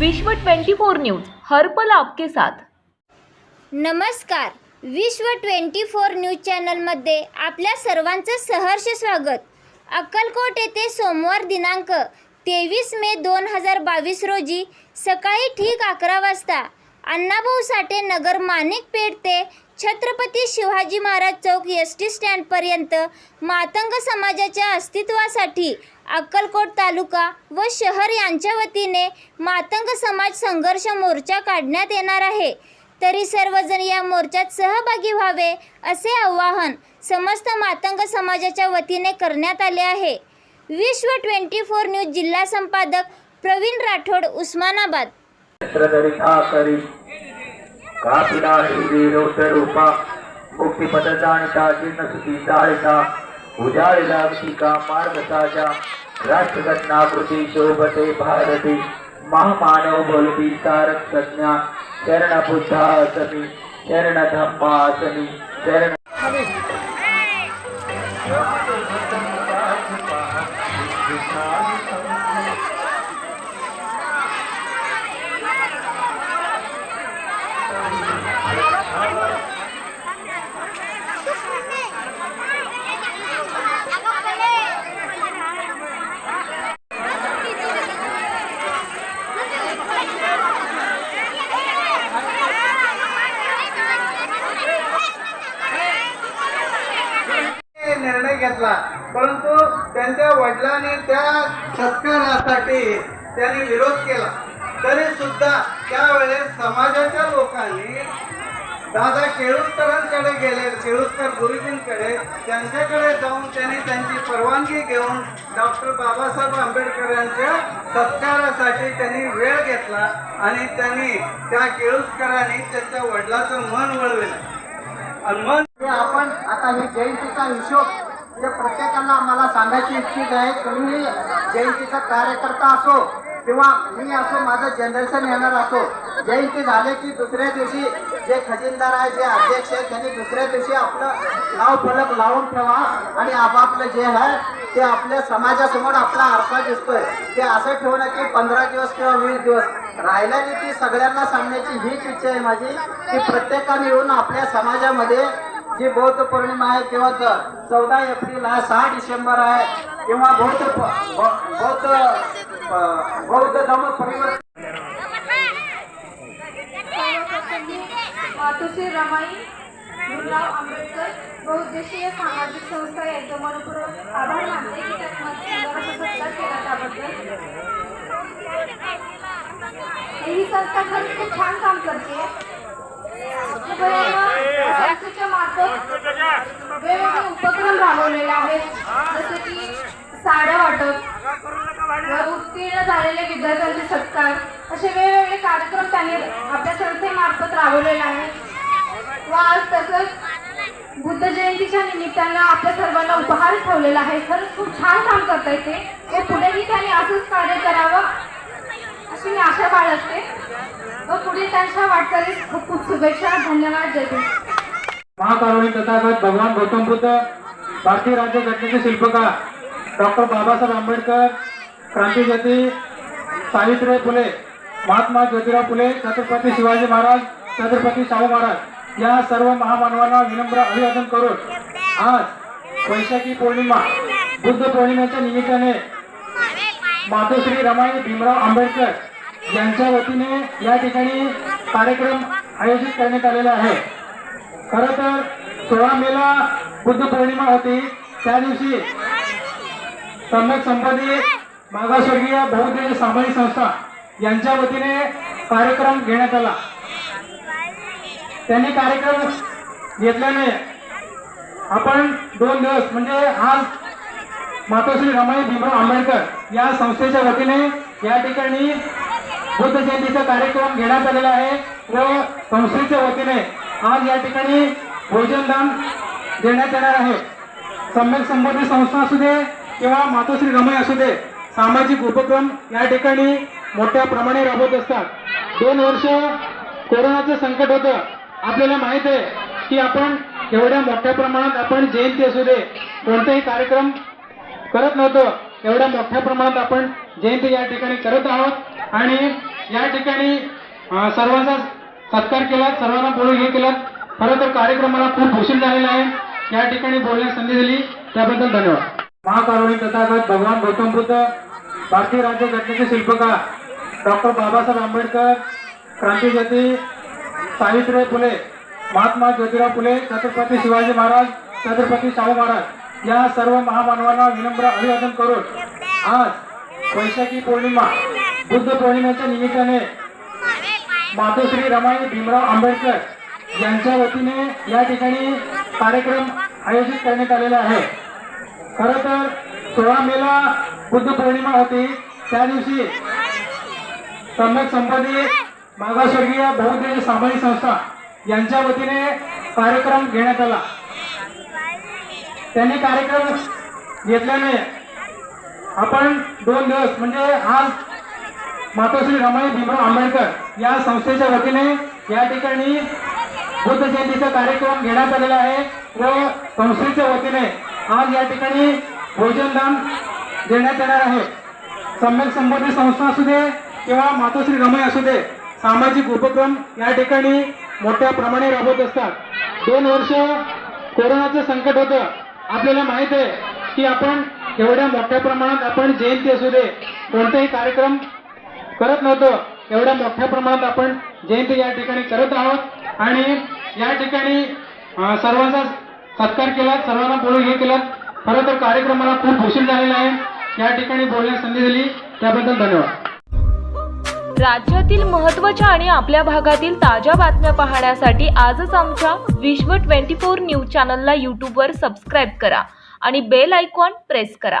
विश्व 24 न्यूज हर पल आपके साथ. नमस्कार. विश्व ट्वेंटी फोर न्यूज चॅनलमध्ये आपल्या सर्वांचं सहर्ष स्वागत. अक्कलकोट येथे सोमवार दिनांक तेवीस मे दोन हजार बावीस रोजी सकाळी ठीक अकरा वाजता अण्णाभाऊ साठे नगर माणिकपेठ ते छत्रपती शिवाजी महाराज चौक एस टी स्टँडपर्यंत मातंग समाजाच्या अस्तित्वासाठी अक्कलकोट तालुका व शहर यांच्या वतीने मातंग समाज संघर्ष मोर्चा काढण्यात येणार आहे. तरी सर्वजण या मोर्चात सहभागी व्हावे असे आवाहन समस्त मातंग समाजाच्या वतीने करण्यात आले आहे. विश्व ट्वेंटी फोर न्यूज जिल्हा संपादक प्रवीण राठोड उस्मानाबाद. चित्रधरिता करी रोष रूपा मुक्ती मुक्तिपद जाणता सुखी जाळता उजाळला टीका मार्गसाच्या राष्ट्रघटना कृती शोभते भारती महामानव बोलती तारक संज्ञा शरण बुद्धासनी शरण धम्मासनी शरण परंतु त्यांच्या वडिलांनी त्या सत्कारासाठी त्यांनी विरोध केला. तरी सुद्धा त्यावेळेस समाजाच्या लोकांनी दादा केळुसकरांकडे गेले केळुसकर गुरुजींकडे. त्यांच्याकडे जाऊन त्यांनी त्यांची परवानगी घेऊन डॉक्टर बाबासाहेब आंबेडकरांच्या सत्कारासाठी त्यांनी वेळ घेतला आणि त्यांनी त्या केळुसकरांनी त्यांच्या वडिलाचं मन वळविलं. आणि मन आपण आता ही जयंतीचा हिशोब म्हणजे जे प्रत्येकाला आम्हाला सांगायची इच्छित आहे तुम्ही जयंतीचा कार्यकर्ता असो किंवा मी असो माझं जनरेशन येणार असो जयंती झाले की दुसऱ्या दिवशी जे खजिनदार आहे जे अध्यक्ष आहे त्यांनी दुसऱ्या दिवशी आपलं नाव फलक लावून ठेवा आणि आपापलं जे आहे ते आपल्या समाजासमोर आपला आरसा दिसतोय. ते असं ठेवणं की पंधरा दिवस किंवा वीस दिवस. राहिल्याने ती सगळ्यांना सांगण्याची हीच इच्छा आहे माझी की प्रत्येकाने येऊन आपल्या समाजामध्ये जी बौद्ध पौर्णिमा आहे किंवा चौदा एप्रिल आहे सहा डिसेंबर आहे. किंवा बौद्ध बौद्ध बौद्ध धर्म परिवर्तन मातोश्री रमाई भीमराव आंबेडकर बहुउद्देशीय सामाजिक संस्था यांचा मनपूर्वक आभार मानते की त्यात सत्कार केला त्याबद्दल. ही संस्था खरंच खूप छान काम करते संस्थेच्या मार्फत वेगवेगळे उपक्रम राबवलेले आहेत. जसे की साड्या वाटप व उत्तीर्ण झालेले विद्यार्थ्यांचे सत्कार असे वेगवेगळे कार्यक्रम त्यांनी आपल्या संस्थेमार्फत राबवलेले आहेत. व आज तसंच बुद्ध जयंतीच्या निमित्तानं आपल्या सर्वांना उपहार ठेवलेला आहे. खरंच खूप छान काम करता येते व पुढेही त्यांनी असंच कार्य करावं अशी मी आशा बाळगते. व पुढे त्यांच्या वाटचालीस खूप खूप शुभेच्छा. धन्यवाद. जय भीम. महाकारुणी तथागत भगवान गौतम बुद्ध भारतीय राज्य घटनेचे शिल्पकार डॉक्टर बाबासाहेब आंबेडकर क्रांतीज्योती सावित्रीबाई फुले महात्मा ज्योतिराव फुले छत्रपती शिवाजी महाराज छत्रपती शाहू महाराज या सर्व महामानवांना विनम्र अभिवादन करून आज वैशाखी पौर्णिमा बुद्ध पौर्णिमेच्या निमित्ताने मातोश्री रमाई भीमराव आंबेडकर यांच्या वतीने या ठिकाणी कार्यक्रम आयोजित करण्यात आलेला आहे. खर तर सोळा मेला बुद्ध पौर्णिमा होती. त्या दिवशी सम्यक संपदी मागासवर्गीय बहुद्देश सामाजिक संस्था यांच्या वतीने कार्यक्रम घेण्यात आला. त्यांनी कार्यक्रम घेतल्याने आपण दोन दिवस म्हणजे आज मातोश्री रमाई भीमराव आंबेडकर या संस्थेच्या वतीने या ठिकाणी बुद्ध जयंतीचा कार्यक्रम घेण्यात आलेला आहे. व संस्थेच्या वतीने आज या ठिकाणी भोजनदान देण्यात येणार आहे. सम्यक संबंधित संस्था असू दे किंवा मातोश्री रमय असू दे सामाजिक उपक्रम या ठिकाणी मोठ्या प्रमाणे राबवत असतात. दोन वर्ष कोरोनाचं संकट होतं. आपल्याला माहीत आहे की आपण एवढ्या मोठ्या प्रमाणात आपण जयंती असू दे कोणतेही कार्यक्रम करत नव्हतो. एवढ्या मोठ्या प्रमाणात आपण जयंती या ठिकाणी करत आहोत. आणि या ठिकाणी सर्वांचा सत्कार केला सर्वांना बोलून हे केलं खरं तर कार्यक्रम मला खूप उशीर झालेला आहे. या ठिकाणी बोलण्यास संधी दिली. त्याबद्दल धन्यवाद. महाकारुणी तथागत भगवान गौतम बुद्ध भारतीय राज्य घटनेचे शिल्पकार डॉक्टर बाबासाहेब आंबेडकर क्रांतीज्योती सावित्रीबाई फुले महात्मा ज्योतिराव फुले छत्रपती शिवाजी महाराज छत्रपती शाहू महाराज या सर्व महामानवांना विनम्र अभिवादन करून आज वैशाखी पौर्णिमा बुद्ध पौर्णिमेच्या निमित्ताने मातोश्री रमाई भीमराव आंबेडकर यांच्या वतीने या ठिकाणी कार्यक्रम आयोजित करण्यात आलेला आहे. खरं तर सोळा मेला बुद्ध पौर्णिमा होती. त्या दिवशी सम्यक संपदी मागासवर्गीय बहुउद्देशीय सामाजिक संस्था यांच्या वतीने कार्यक्रम घेण्यात आला. त्यांनी कार्यक्रम घेतल्याने आपण दोन दिवस म्हणजे आज मातोश्री रमाई भीमराव आंबेडकर या संस्थेच्या वतीने या ठिकाणी बुद्ध जयंतीचा कार्यक्रम घेण्यात आलेला आहे व संस्थेच्या वतीने आज या ठिकाणी भोजनदान देण्यात येणार आहे. सम्यक संबंधित संस्था असू दे किंवा मातोश्री रमाई असू दे सामाजिक उपक्रम या ठिकाणी मोठ्या प्रमाणे राबवत असतात. दोन वर्ष कोरोनाचं संकट होतं. आपल्याला माहीत आहे की आपण एवढ्या मोठ्या प्रमाणात आपण जयंती असू दे कोणताही कार्यक्रम करत नव्हतो. एवढ्या मोठ्या प्रमाणात आपण जयंती या ठिकाणी करत आहोत. आणि या ठिकाणी सर्वांचा सत्कार केला सर्वांना बोलून हे केलं. खरं तर कार्यक्रमाला खूप उशीर झालेला आहे. या ठिकाणी बोलण्यास संधी दिली. त्याबद्दल धन्यवाद. राज्यातील महत्त्वाच्या आणि आपल्या भागातील ताज्या बातम्या पाहण्यासाठी आजच आमच्या विश्व 24 न्यूज चॅनलला यूट्यूबवर सबस्क्राईब करा आणि बेल आयकॉन प्रेस करा.